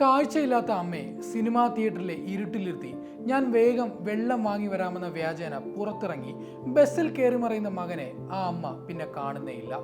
കാഴ്ചയില്ലാത്ത അമ്മയെ സിനിമാ തിയേറ്ററിലെ ഇരുട്ടിലിരുത്തി. ഞാൻ വേഗം വെള്ളം വാങ്ങി വരാമെന്ന വ്യാജേന പുറത്തിറങ്ങി. ബസ്സിൽ കയറി മറയുന്ന മകനെ ആ അമ്മ പിന്നെ കാണുന്നേയില്ല.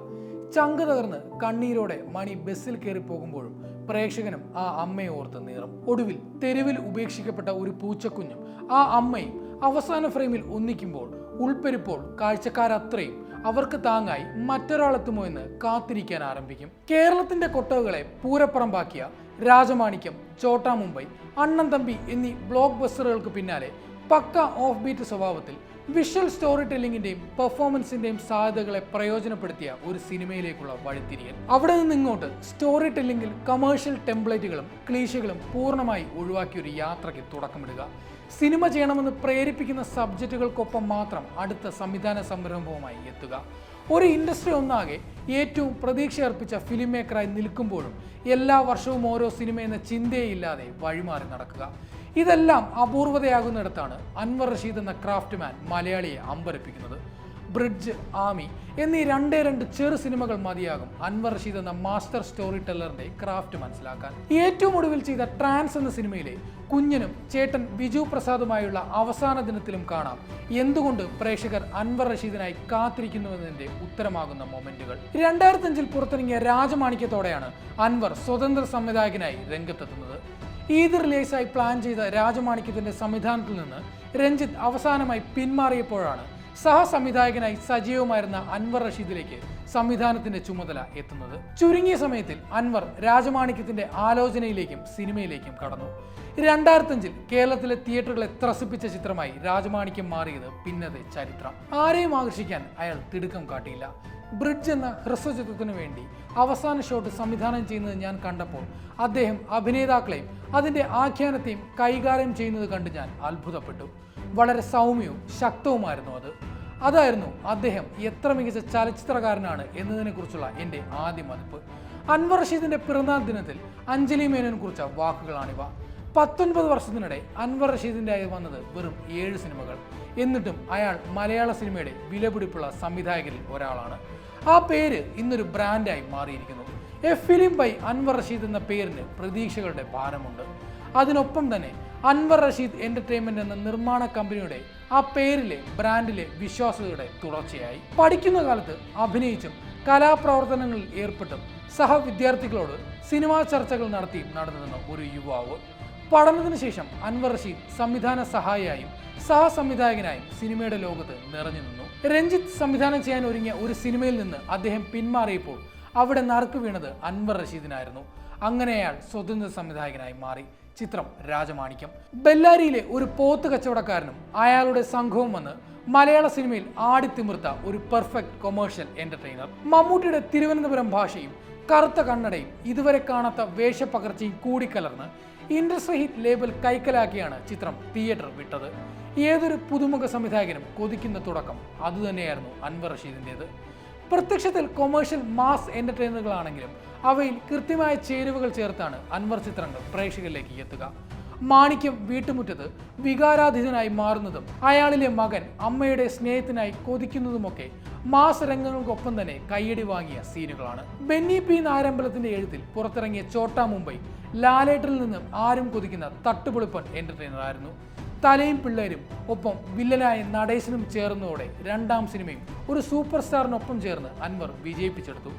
ചങ്ക് തകർന്ന് കണ്ണീരോടെ മണി ബസ്സിൽ കയറി പോകുമ്പോഴും പ്രേക്ഷകനും ആ അമ്മയെ ഓർത്ത് നീറും. ഒടുവിൽ തെരുവിൽ ഉപേക്ഷിക്കപ്പെട്ട ഒരു പൂച്ചക്കുഞ്ഞും ആ അമ്മയും അവസാന ഫ്രെയിമിൽ ഒന്നിക്കുമ്പോൾ ഉൾപ്പെരുപ്പോൾ കാഴ്ചക്കാരത്രയും അവർക്ക് താങ്ങായി മറ്റൊരാളെത്തുമോ എന്ന് കാത്തിരിക്കാൻ ആരംഭിക്കും. കേരളത്തിന്റെ കൊട്ടകളെ പൂരപ്പറമ്പാക്കിയ രാജമാണിക്യം ചോട്ടാ മുംബൈ അണ്ണൻ തമ്പി എന്നീ ബ്ലോക്ക് ബസ്റ്ററുകൾക്ക് പിന്നാലെ പക്ക ഓഫ് ബീറ്റ് സ്വഭാവത്തിൽ വിഷ്വൽ സ്റ്റോറി ടെല്ലിങ്ങിന്റെയും പെർഫോമൻസിന്റെയും സാധ്യതകളെ പ്രയോജനപ്പെടുത്തിയ ഒരു സിനിമയിലേക്കുള്ള വഴിത്തിരിയൽ. അവിടെ നിന്ന് ഇങ്ങോട്ട് സ്റ്റോറി ടെല്ലിങ്ങിൽ കമേഴ്ഷ്യൽ ടെംപ്ലേറ്റുകളും ക്ലീശകളും പൂർണമായി ഒഴിവാക്കിയ ഒരു യാത്രയ്ക്ക് തുടക്കമിടുക. സിനിമ ചെയ്യണമെന്ന് പ്രേരിപ്പിക്കുന്ന സബ്ജക്റ്റുകൾക്കൊപ്പം മാത്രം അടുത്ത സംവിധാന സംരംഭവുമായി എത്തുക. ഒരു ഇൻഡസ്ട്രി ഒന്നാകെ ഏറ്റവും പ്രതീക്ഷ അർപ്പിച്ച ഫിലിം മേക്കറായി നിൽക്കുമ്പോഴും എല്ലാ വർഷവും ഓരോ സിനിമ എന്ന ചിന്തയില്ലാതെ വഴിമാറി നടക്കുക. ഇതെല്ലാം അപൂർവതയാകുന്നിടത്താണ് അൻവർ റഷീദ് എന്ന ക്രാഫ്റ്റ് മാൻ മലയാളിയെ അമ്പരപ്പിക്കുന്നത്. ബ്രിഡ്ജ് ആമി എന്നീ രണ്ടേ രണ്ട് ചെറു സിനിമകൾ മതിയാകും അൻവർ റഷീദ് എന്ന മാസ്റ്റർ സ്റ്റോറി ടെല്ലറിന്റെ ക്രാഫ്റ്റ് മനസ്സിലാക്കാൻ. ഏറ്റവും ഒടുവിൽ ചെയ്ത ട്രാൻസ് എന്ന സിനിമയിലെ കുഞ്ഞനും ചേട്ടൻ ബിജു പ്രസാദുമായുള്ള അവസാന ദിനത്തിലും കാണാം. എന്തുകൊണ്ട് പ്രേക്ഷകർ അൻവർ റഷീദിനായി കാത്തിരിക്കുന്നുവെന്നതിന്റെ ഉത്തരമാകുന്ന മൊമെന്റുകൾ. രണ്ടായിരത്തി അഞ്ചിൽ പുറത്തിറങ്ങിയ രാജമാണിക്യത്തോടെയാണ് അൻവർ സ്വതന്ത്ര സംവിധായകനായി രംഗത്തെത്തുന്നത്. ഈദ് റിലീസായി പ്ലാൻ ചെയ്ത രാജമാണിക്യത്തിന്റെ സംവിധാനത്തിൽ നിന്ന് രഞ്ജിത്ത് അവസാനമായി പിന്മാറിയപ്പോഴാണ് സഹസംവിധായകനായി സജീവമായിരുന്ന അൻവർ റഷീദിലേക്ക് സംവിധാനത്തിന്റെ ചുമതല എത്തുന്നത്. ചുരുങ്ങിയ സമയത്തിൽ അൻവർ രാജമാണിക്യത്തിന്റെ ആലോചനയിലേക്കും സിനിമയിലേക്കും കടന്നു. രണ്ടായിരത്തഞ്ചിൽ കേരളത്തിലെ തിയേറ്ററുകളെ ത്രസിപ്പിച്ച ചിത്രമായി രാജമാണിക്യം മാറിയത് പിന്നത്തെ ചരിത്രം. ആരെയും ആകർഷിക്കാൻ അയാൾ തിടുക്കം കാട്ടിയില്ല. ബ്രിഡ്ജ് എന്ന ഹ്രസ്വചിത്രത്തിനു വേണ്ടി അവസാന ഷോട്ട് സംവിധാനം ചെയ്യുന്നത് ഞാൻ കണ്ടപ്പോൾ അദ്ദേഹം അഭിനേതാക്കളെയും അതിന്റെ ആഖ്യാനത്തെയും കൈകാര്യം ചെയ്യുന്നത് കണ്ട് ഞാൻ അത്ഭുതപ്പെട്ടു. വളരെ സൗമ്യവും ശക്തവുമായിരുന്നു അത്. അതായിരുന്നു അദ്ദേഹം എത്ര മികച്ച ചലച്ചിത്രകാരനാണ് എന്നതിനെക്കുറിച്ചുള്ള എന്റെ ആദ്യ മതിപ്പ്. അൻവർ റഷീദിന്റെ പിറന്നാൾ ദിനത്തിൽ അഞ്ജലി മേനോനെ കുറിച്ച വാക്കുകളാണിവ. പത്തൊൻപത് വർഷത്തിനിടെ അൻവർ റഷീദിന്റെ ആയി വന്നത് വെറും ഏഴ് സിനിമകൾ. എന്നിട്ടും അയാൾ മലയാള സിനിമയുടെ വിലപിടിപ്പുള്ള സംവിധായകരിൽ ഒരാളാണ്. ആ പേര് ഇന്നൊരു ബ്രാൻഡായി മാറിയിരിക്കുന്നു. A film by Anwar Rasheed എന്ന പേരിന് പ്രതീക്ഷകളുടെ ഭാരമുണ്ട്. അതിനൊപ്പം തന്നെ അൻവർ റഷീദ് എന്റർടൈൻമെന്റ് എന്ന നിർമ്മാണ കമ്പനിയുടെ ആ പേരിലെ ബ്രാൻഡിലെ വിശ്വാസ്യതയുടെ തുടർച്ചയായി. പഠിക്കുന്ന കാലത്ത് അഭിനയിച്ചും കലാപ്രവർത്തനങ്ങളിൽ ഏർപ്പെട്ടും സഹവിദ്യാർത്ഥികളോട് സിനിമാ ചർച്ചകൾ നടത്തിയും നടന്നിരുന്ന ഒരു യുവാവ്. പഠനത്തിന് ശേഷം അൻവർ റഷീദ് സംവിധാന സഹായിയായും സഹസംവിധായകനായും സിനിമയുടെ ലോകത്ത് നിറഞ്ഞു നിന്നു. രഞ്ജിത്ത് സംവിധാനം ചെയ്യാൻ ഒരുങ്ങിയ ഒരു സിനിമയിൽ നിന്ന് അദ്ദേഹം പിന്മാറിയപ്പോൾ അവിടെ നറുക്ക് വീണത് അൻവർ റഷീദിനായിരുന്നു. അങ്ങനെ അയാൾ സ്വതന്ത്ര സംവിധായകനായി മാറി. ചിത്രം രാജമാണിക്യം. ബെല്ലാരിയിലെ ഒരു പോത്ത് കച്ചവടക്കാരനും അയാളുടെ സംഘവും വന്ന് മലയാള സിനിമയിൽ ആടിത്തിമിർത്ത ഒരു പെർഫെക്റ്റ് കൊമേഴ്ഷ്യൽ എന്റർടൈനർ. മമ്മൂട്ടിയുടെ തിരുവനന്തപുരം ഭാഷയും കറുത്ത കണ്ണടയും ഇതുവരെ കാണാത്ത വേഷപ്പകർച്ചയും കൂടിക്കലർന്ന് ഇൻഡസ്ട്രി ഹിറ്റ് ലേബൽ കൈക്കലാക്കിയാണ് ചിത്രം തിയേറ്റർ വിട്ടത്. ഏതൊരു പുതുമുഖ സംവിധായകനും കൊതിക്കുന്ന തുടക്കം അതുതന്നെയായിരുന്നു അൻവർ റഷീദിന്റേത്. പ്രത്യക്ഷത്തിൽ കൊമേഴ്ഷ്യൽ മാസ് എന്റർടൈനറുകളാണെങ്കിലും അവയിൽ കൃത്യമായ ചേരുവകൾ ചേർത്താണ് അൻവർ ചിത്രങ്ങൾ പ്രേക്ഷകരിലേക്ക് എത്തുക. മാണിക്യം വീട്ടുമുറ്റത്ത് വികാരാധീതനായി മാറുന്നതും അയാളിലെ മകൻ അമ്മയുടെ സ്നേഹത്തിനായി കൊതിക്കുന്നതുമൊക്കെ മാസ് രംഗങ്ങൾക്കൊപ്പം തന്നെ കയ്യടി വാങ്ങിയ സീനുകളാണ്. ബെന്നി പി നാരമ്പലത്തിന്റെ എഴുത്തിൽ പുറത്തിറങ്ങിയ ചോട്ടാ മുംബൈ ലാലേട്ടിൽ നിന്നും ആരും കൊതിക്കുന്ന തട്ടുപൊളിപ്പൻ എന്റർടൈനർ ആയിരുന്നു. തലയും പിള്ളേരും ഒപ്പം വില്ലനായ നടേശനും ചേർന്നതോടെ രണ്ടാം സിനിമയും ഒരു സൂപ്പർ സ്റ്റാറിനൊപ്പം ചേർന്ന് അൻവർ വിജയിപ്പിച്ചെടുത്തു.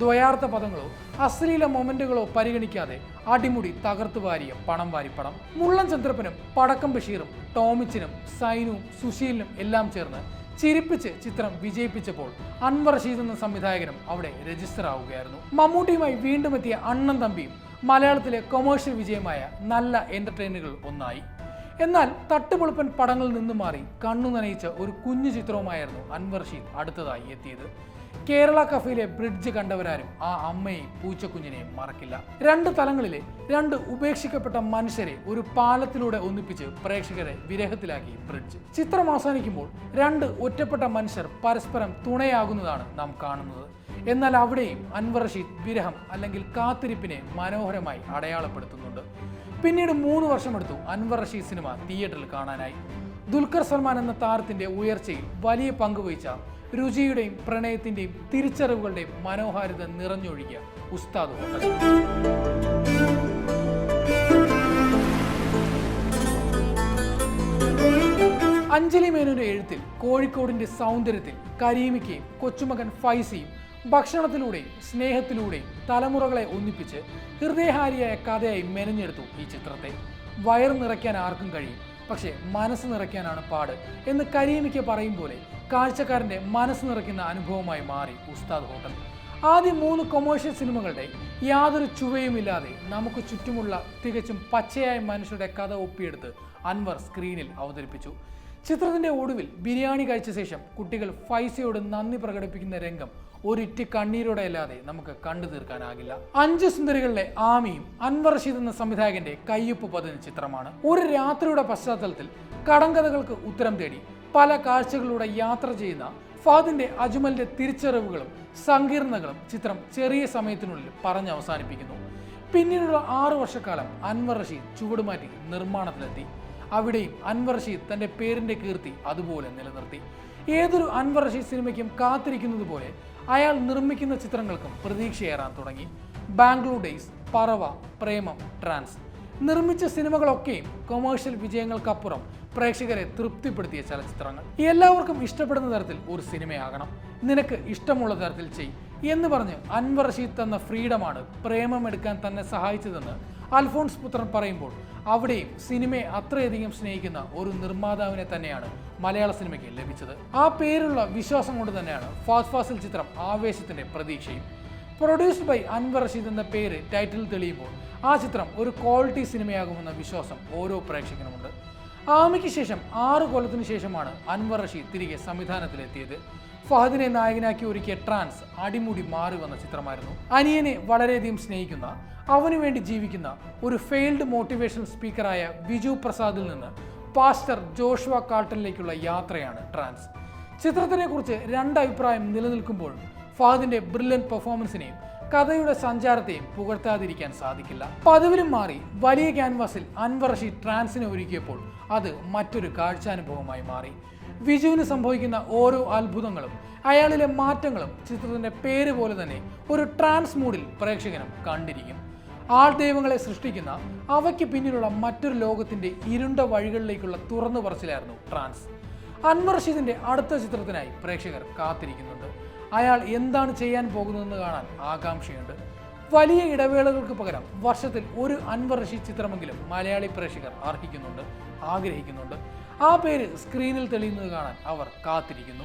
ദ്വയാർത്ഥ പദങ്ങളോ അശ്ലീല മൊമെന്റുകളോ പരിഗണിക്കാതെ അടിമുടി തകർത്തു വാരിയ പണം വാരിപ്പടം മുള്ളൻ ചന്ദ്രപ്പനും പടക്കം ബഷീറും ടോമിച്ചിനും സൈനുവും സുശീലിനും എല്ലാം ചേർന്ന് ചിരിപ്പിച്ച് ചിത്രം വിജയിപ്പിച്ചപ്പോൾ അൻവർ റഷീദ് എന്ന സംവിധായകനും അവിടെ രജിസ്റ്റർ ആവുകയായിരുന്നു മമ്മൂട്ടിയുമായി വീണ്ടും എത്തിയ അണ്ണൻ തമ്പിയും മലയാളത്തിലെ കൊമേഴ്ഷ്യൽ വിജയമായ നല്ല എന്റർടൈനറുകൾ ഒന്നായി. എന്നാൽ തട്ടുപൊളിപ്പൻ പടങ്ങളിൽ നിന്നും മാറി കണ്ണു നനയിച്ച ഒരു കുഞ്ഞു ചിത്രവുമായിരുന്നു അൻവർ റഷീദ് അടുത്തതായി എത്തിയത്. കേരള കഫയിലെ ബ്രിഡ്ജ് കണ്ടവരാരും ആ അമ്മയെയും പൂച്ചക്കുഞ്ഞിനെയും മറക്കില്ല. രണ്ട് തലങ്ങളിലെ രണ്ട് ഉപേക്ഷിക്കപ്പെട്ട മനുഷ്യരെ ഒരു പാലത്തിലൂടെ ഒന്നിപ്പിച്ച് പ്രേക്ഷകരെ വിരഹത്തിലാക്കി ബ്രിഡ്ജ്. ചിത്രം അവസാനിക്കുമ്പോൾ രണ്ട് ഒറ്റപ്പെട്ട മനുഷ്യർ പരസ്പരം തുണയാകുന്നതാണ് നാം കാണുന്നത്. എന്നാൽ അവിടെയും അൻവർ റഷീദ് വിരഹം അല്ലെങ്കിൽ കാത്തിരിപ്പിനെ മനോഹരമായി അടയാളപ്പെടുത്തുന്നുണ്ട്. പിന്നീട് മൂന്ന് വർഷമെടുത്തു അൻവർ റഷീദ് സിനിമ തിയേറ്ററിൽ കാണാനായി. ദുൽഖർ സൽമാൻ എന്ന താരത്തിന്റെ ഉയർച്ചയിൽ വലിയ പങ്കുവഹിച്ച രുചിയുടെയും പ്രണയത്തിന്റെയും തിരിച്ചറിവുകളുടെയും മനോഹാരിത നിറഞ്ഞൊഴുകിയ ഉസ്താദ് അഞ്ജലി മേനോന്റെ എഴുത്തിൽ കോഴിക്കോടിന്റെ സൗന്ദര്യത്തിൽ കരീമിക്കയും കൊച്ചുമകൻ ഫൈസിയും ഭക്ഷണത്തിലൂടെയും സ്നേഹത്തിലൂടെയും തലമുറകളെ ഒന്നിപ്പിച്ച് ഹൃദയഹാരിയായ കഥയായി മെനഞ്ഞെടുത്തു ഈ ചിത്രത്തെ. വയർ നിറയ്ക്കാൻ ആർക്കും കഴിയും പക്ഷേ മനസ്സ് നിറയ്ക്കാനാണ് പാട് എന്ന് കരീമിക്ക പറയും പോലെ കാഴ്ചക്കാരന്റെ മനസ്സ് നിറയ്ക്കുന്ന അനുഭവമായി മാറി ഉസ്താദ് ഹോട്ടൽ. ആദ്യ മൂന്ന് കൊമേഴ്ഷ്യൽ സിനിമകളുടെ യാതൊരു ചുവയുമില്ലാതെ നമുക്ക് ചുറ്റുമുള്ള തികച്ചും പച്ചയായ മനുഷ്യരുടെ കഥ ഒപ്പിയെടുത്ത് അൻവർ സ്ക്രീനിൽ അവതരിപ്പിച്ചു. ചിത്രത്തിന്റെ ഒടുവിൽ ബിരിയാണി കഴിച്ച ശേഷം കുട്ടികൾ ഫൈസയോട് നന്ദി പ്രകടിപ്പിക്കുന്ന രംഗം ഒരിറ്റ് കണ്ണീരോടെ അല്ലാതെ നമുക്ക് കണ്ടു തീർക്കാനാകില്ല. അഞ്ച് സുന്ദരികളിലെ ആമിയും അൻവർ റഷീദ് എന്ന സംവിധായകന്റെ കയ്യൊപ്പ് പതിന ചിത്രമാണ്. ഒരു രാത്രിയുടെ പശ്ചാത്തലത്തിൽ കടങ്കഥകൾക്ക് ഉത്തരം തേടി പല കാഴ്ചകളിലൂടെ യാത്ര ചെയ്യുന്ന ഫാദിന്റെ അജ്മലിന്റെ തിരിച്ചറിവുകളും സങ്കീർണതകളും ചിത്രം ചെറിയ സമയത്തിനുള്ളിൽ പറഞ്ഞ് അവസാനിപ്പിക്കുന്നു. പിന്നീടുള്ള ആറു വർഷക്കാലം അൻവർ റഷീദ് ചുവടുമാറ്റി നിർമ്മാണത്തിലെത്തി. അവിടെയും അൻവർ റഷീദ് തന്റെ പേരിന്റെ കീർത്തി അതുപോലെ നിലനിർത്തി. ഏതൊരു അൻവർ റഷീദ് സിനിമയ്ക്കും കാത്തിരിക്കുന്നത് പോലെ അയാൾ നിർമ്മിക്കുന്ന ചിത്രങ്ങൾക്കും പ്രതീക്ഷയേറാൻ തുടങ്ങി. Bangalore Days Parava Premam Trance. നിർമ്മിച്ച സിനിമകളൊക്കെയും കൊമേഴ്ഷ്യൽ വിജയങ്ങൾക്കപ്പുറം പ്രേക്ഷകരെ തൃപ്തിപ്പെടുത്തിയ ചലച്ചിത്രങ്ങൾ. എല്ലാവർക്കും ഇഷ്ടപ്പെടുന്ന തരത്തിൽ ഒരു സിനിമയാകണം. നിനക്ക് ഇഷ്ടമുള്ള തരത്തിൽ ചെയ് എന്ന് പറഞ്ഞ് അൻവർ റഷീദ് തന്ന ഫ്രീഡമാണ് പ്രേമം എടുക്കാൻ തന്നെ സഹായിച്ചതെന്ന് അൽഫോൺസ് പുത്രൻ പറയുമ്പോൾ അവിടെയും സിനിമയെ അത്രയധികം സ്നേഹിക്കുന്ന ഒരു നിർമ്മാതാവിനെ തന്നെയാണ് മലയാള സിനിമയ്ക്ക് ലഭിച്ചത്. ആ പേരുള്ള വിശ്വാസം കൊണ്ട് തന്നെയാണ് ഫാസ്റ്റ് ഫാസിൽ ചിത്രം ആവേശത്തിന്റെ പ്രതീക്ഷയും പ്രൊഡ്യൂസ്ഡ് ബൈ അൻവർ റഷീദ് എന്ന പേര് ടൈറ്റിൽ തെളിയുമ്പോൾ ആ ചിത്രം ഒരു ക്വാളിറ്റി സിനിമയാകുമെന്ന വിശ്വാസം ഓരോ പ്രേക്ഷകനുമുണ്ട്. ആമയ്ക്ക് ശേഷം ആറ് കൊല്ലത്തിനു ശേഷമാണ് അൻവർ റഷീദ് തിരികെ സംവിധാനത്തിലെത്തിയത്. ഫഹദിനെ നായകനാക്കി ഒരുക്കിയ ട്രാൻസ് അടിമുടി മാറി വന്ന ചിത്രമായിരുന്നു. അനിയനെ വളരെയധികം സ്നേഹിക്കുന്ന അവനു വേണ്ടി ജീവിക്കുന്ന ഒരു ഫെയിൽഡ് മോട്ടിവേഷൻ സ്പീക്കറായ ബിജു പ്രസാദിൽ നിന്ന് പാസ്റ്റർ ജോഷുവ കാൾട്ടനിലേക്കുള്ള യാത്രയാണ് ട്രാൻസ്. ചിത്രത്തിനെ കുറിച്ച് രണ്ട് അഭിപ്രായം നിലനിൽക്കുമ്പോൾ ഫഹദിന്റെ ബ്രില്യൻ പെർഫോമൻസിനെയും കഥയുടെ സഞ്ചാരത്തെയും പുകഴ്ത്താതിരിക്കാൻ സാധിക്കില്ല. പതിവിലും മാറി വലിയ ക്യാൻവാസിൽ അൻവർ റഷീദ് ട്രാൻസിനെ ഒരുക്കിയപ്പോൾ അത് മറ്റൊരു കാഴ്ചാനുഭവമായി മാറി. വിജുവിന് സംഭവിക്കുന്ന ഓരോ അത്ഭുതങ്ങളും അയാളിലെ മാറ്റങ്ങളും ചിത്രത്തിന്റെ പേര് പോലെ തന്നെ ഒരു ട്രാൻസ് മൂഡിൽ പ്രേക്ഷകനും കണ്ടിരിക്കും. ആൾ ദൈവങ്ങളെ സൃഷ്ടിക്കുന്ന അവയ്ക്ക് പിന്നിലുള്ള മറ്റൊരു ലോകത്തിന്റെ ഇരുണ്ട വഴികളിലേക്കുള്ള തുറന്നു പറച്ചിലായിരുന്നു ട്രാൻസ്. അൻവർ റഷീദിന്റെ അടുത്ത ചിത്രത്തിനായി പ്രേക്ഷകർ കാത്തിരിക്കുന്നുണ്ട്. അയാൾ എന്താണ് ചെയ്യാൻ പോകുന്നതെന്ന് കാണാൻ ആകാംക്ഷയുണ്ട്. വലിയ ഇടവേളകൾക്ക് പകരം വർഷത്തിൽ ഒരു അൻവർ റഷീദ് ചിത്രമെങ്കിലും മലയാളി പ്രേക്ഷകർ അർഹിക്കുന്നുണ്ട് ആഗ്രഹിക്കുന്നുണ്ട്. ആ പേര് സ്ക്രീനിൽ തെളിയുന്നത് കാണാൻ അവർ കാത്തിരിക്കുന്നു.